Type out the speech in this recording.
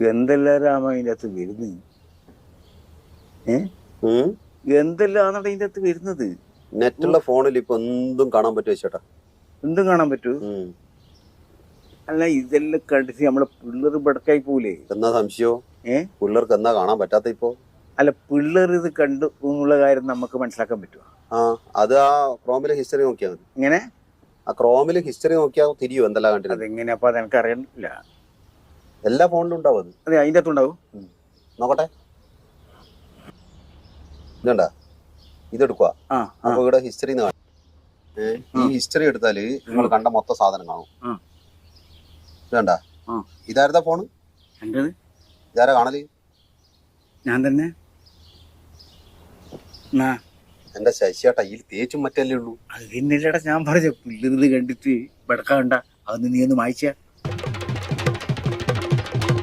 എന്തെല്ലാം രാമ അതിന്റെ അകത്ത് വരുന്നത്? ഏ. എന്തെല്ലാന്നാണ് അതിന്റെ അകത്ത് വരുന്നത്. നെറ്റുള്ള ഫോണിൽ ഇപ്പൊ എന്തും കാണാൻ പറ്റുമോ ചേട്ടാ? എന്തും കാണാൻ പറ്റൂ അല്ല ഇതെല്ലാം കണ്ടിട്ട് നമ്മളെ പിള്ളേർ ബടക്കായി പോലേ എന്നാ സംശയോ? ഏ? പിള്ളേർക്ക് എന്നാ കാണാൻ പറ്റാത്ത ഇപ്പോ? അല്ല പിള്ളേർ ഇത് കണ്ടു എന്നുള്ള കാര്യം നമുക്ക് മനസ്സിലാക്കാൻ പറ്റുമോ? ആ അത് ആ ക്രോമിലെ ഹിസ്റ്ററി നോക്കിയാൽ മതി. ഇങ്ങനെ ആ ക്രോമിലെ ഹിസ്റ്ററി നോക്കിയാൽ തിരിയോ എന്തെല്ലാം കണ്ടിരുന്നത്? അതെങ്ങനെയാ? അപ്പൊ അത് എനിക്ക് അറിയണില്ല എല്ലാ ഫോണിലും ഉണ്ടാവും അത്. അതെ അതിന്റെ അകത്തുണ്ടാവും നോക്കട്ടെ. ഇതുണ്ട? ഇതെടുക്കുക അപ്പൊ ഇവിടെ ഹിസ്റ്ററി ഈ ഹിസ്റ്ററി എടുത്താൽ നിങ്ങൾ കണ്ട മൊത്തം സാധനം കാണും. ഇതണ്ട. ഇതാരതാ ഫോണ്? ഇതാരാ കാണൽ? ഞാൻ തന്നെ. എന്നാ എന്റെ ശശിയേട്ടാ ഈ തേച്ചും മറ്റല്ലേ ഉള്ളൂ. അത് തന്നെയല്ലേടാ ഞാൻ പറഞ്ഞ പിള്ളേർ കണ്ടിട്ട് വെടക്കാണ്ട. അതൊന്ന് നീ ഒന്ന് വായിച്ച